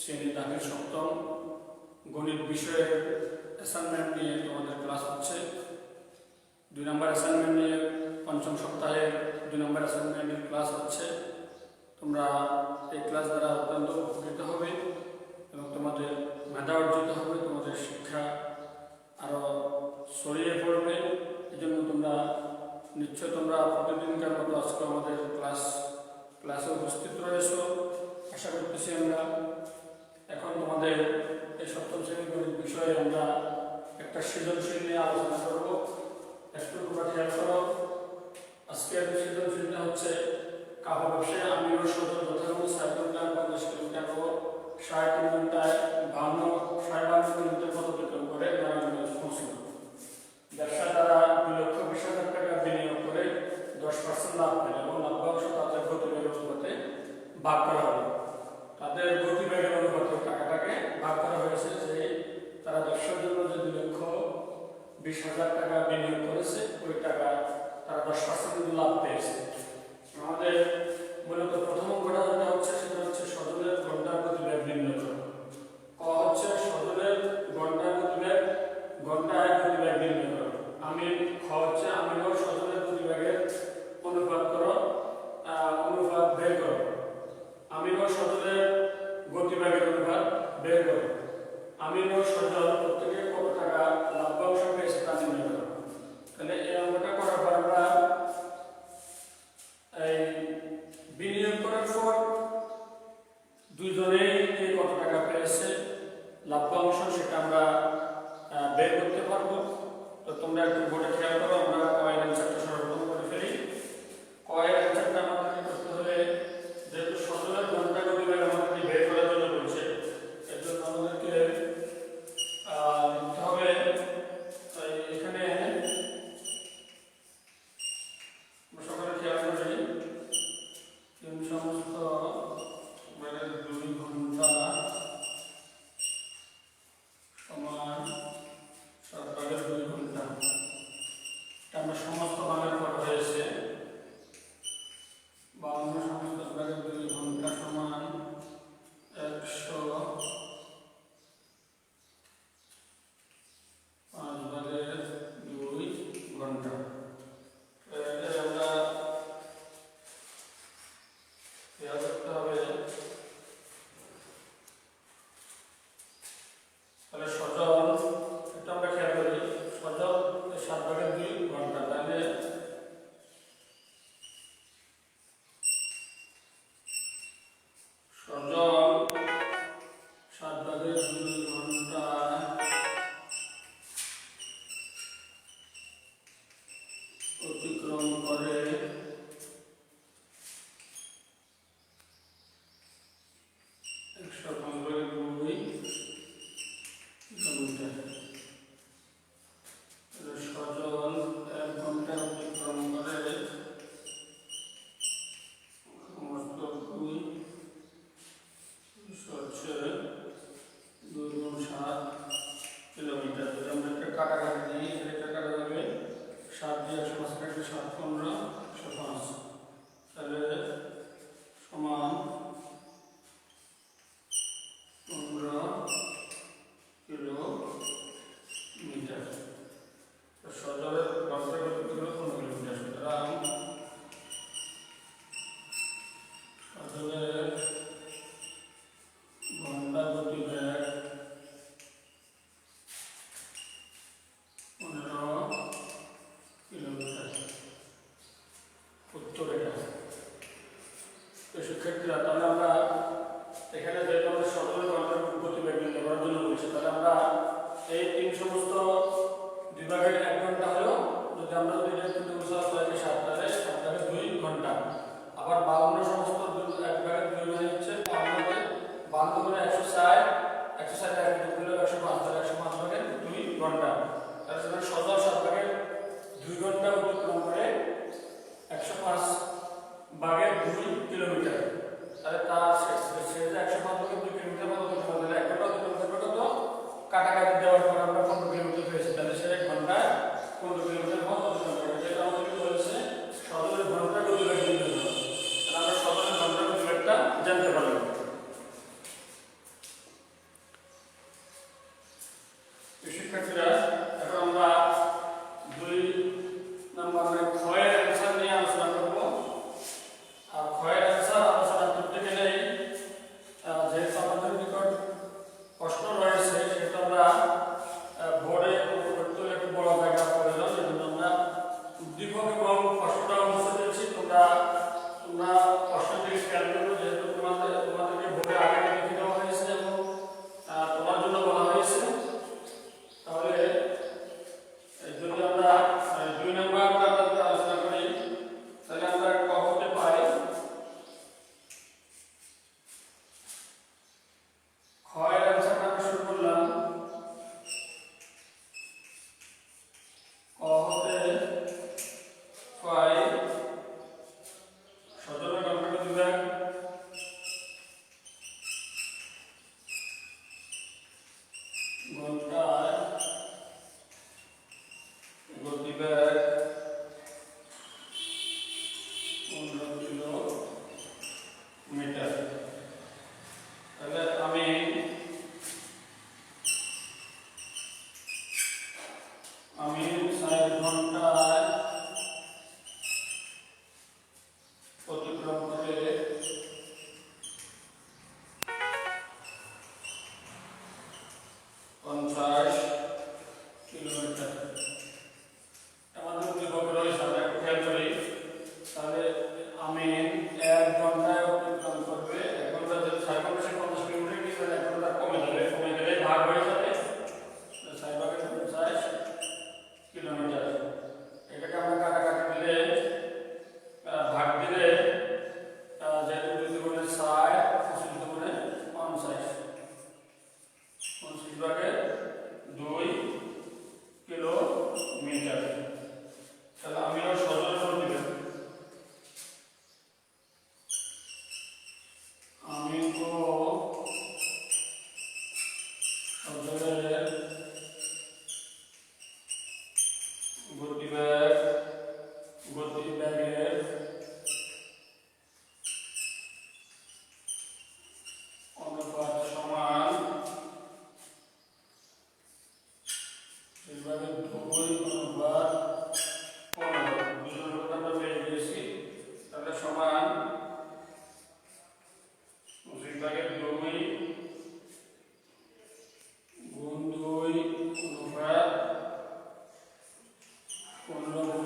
শ্রেণি দামের সপ্তম গণিত বিষয়ের অ্যাসাইনমেন্ট নিয়ে তোমাদের ক্লাস হচ্ছে। দুই নম্বর অ্যাসাইনমেন্ট নিয়ে পঞ্চম সপ্তাহে দুই নম্বর অ্যাসাইনমেন্টের ক্লাস হচ্ছে। তোমরা এই ক্লাস দ্বারা অত্যন্ত উপকৃত হবে এবং তোমাদের মেধা অর্জিত হবে, তোমাদের শিক্ষা আরও ছড়িয়ে পড়বে। এই জন্য তোমরা নিশ্চয় তোমরা প্রতিদিনকার মতো আজকে আমাদের ক্লাস ক্লাসে উপস্থিত রয়েছ। আশা করতেছি আমরা বিশ হাজার টাকা বিনিয়োগ করেছে, ওই টাকা তারা দশ পার্সেন্ট লাভ পেয়েছে। আমাদের মূলত প্রথম এই অঙ্কটা করার পর আমরা এই কত টাকা পেয়েছে লাভ্যাংশ সেটা আমরা বের করতে পারব। তো তোমরা একটু বোর্ডে খেয়াল করো, আমরা করে। respecto a la tabla O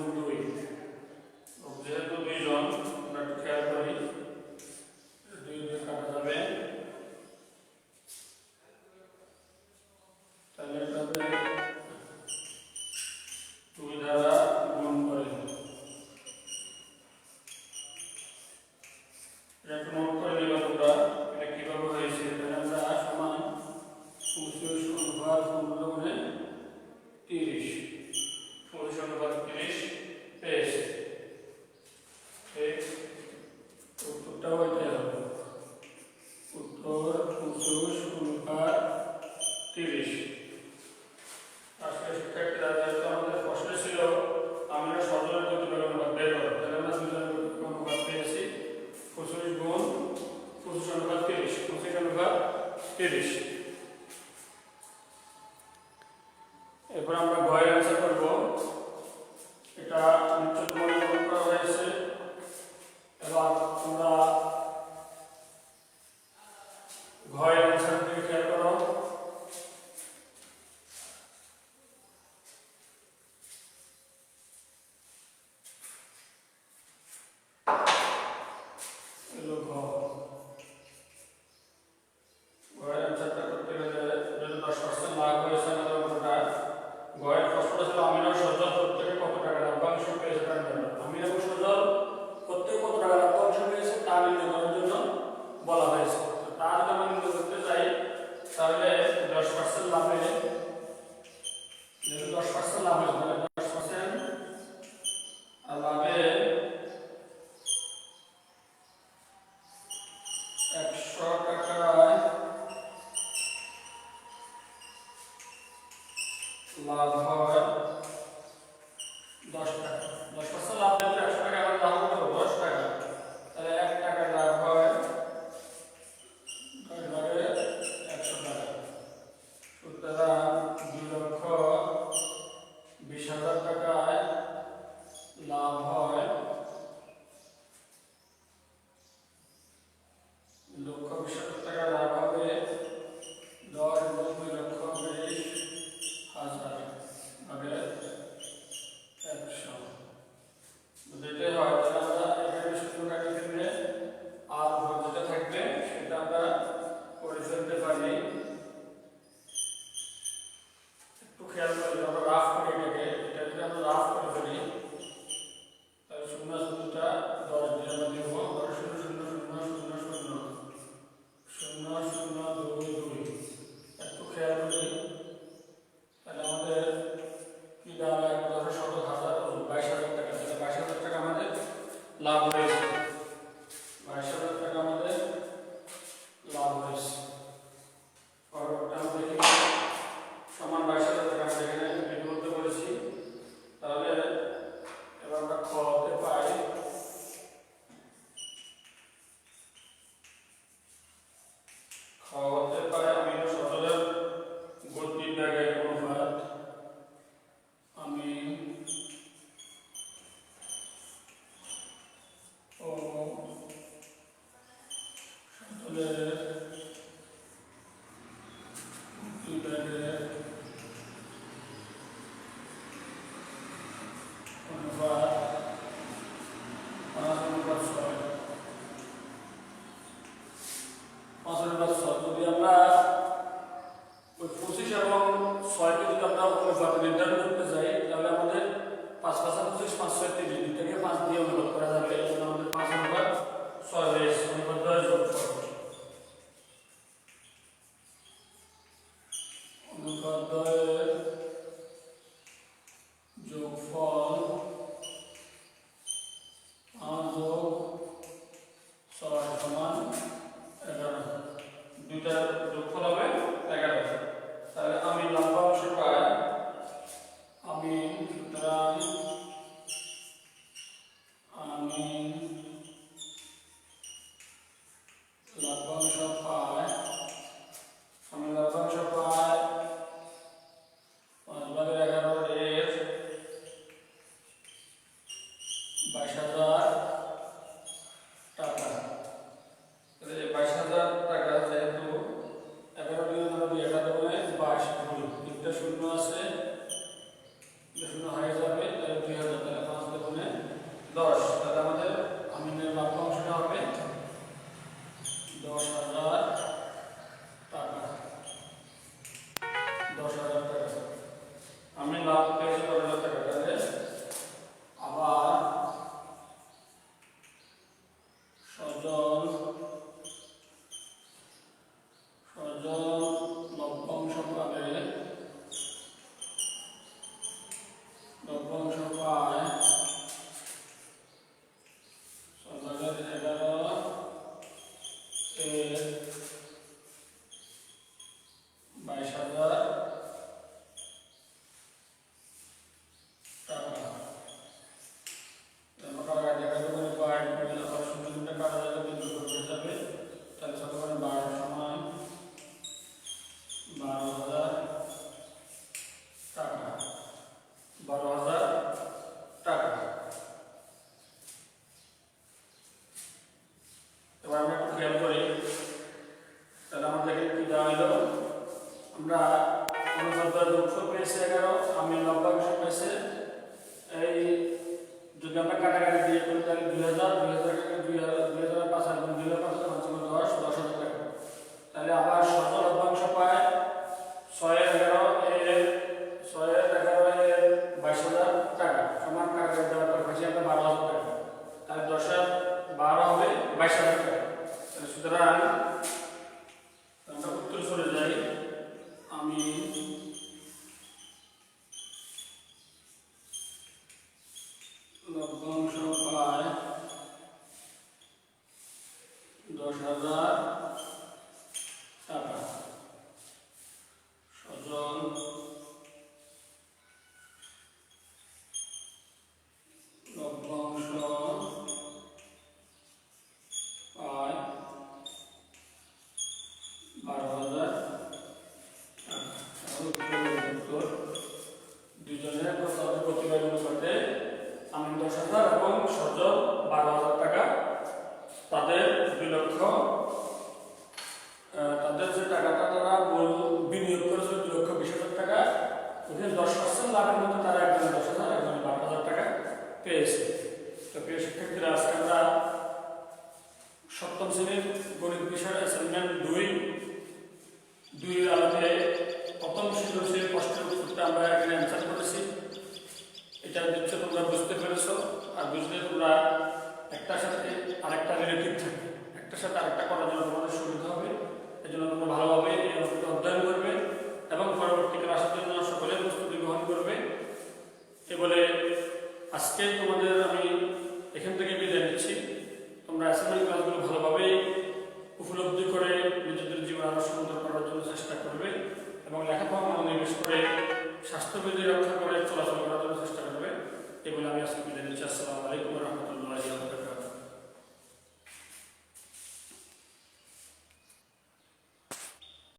দশ হাজার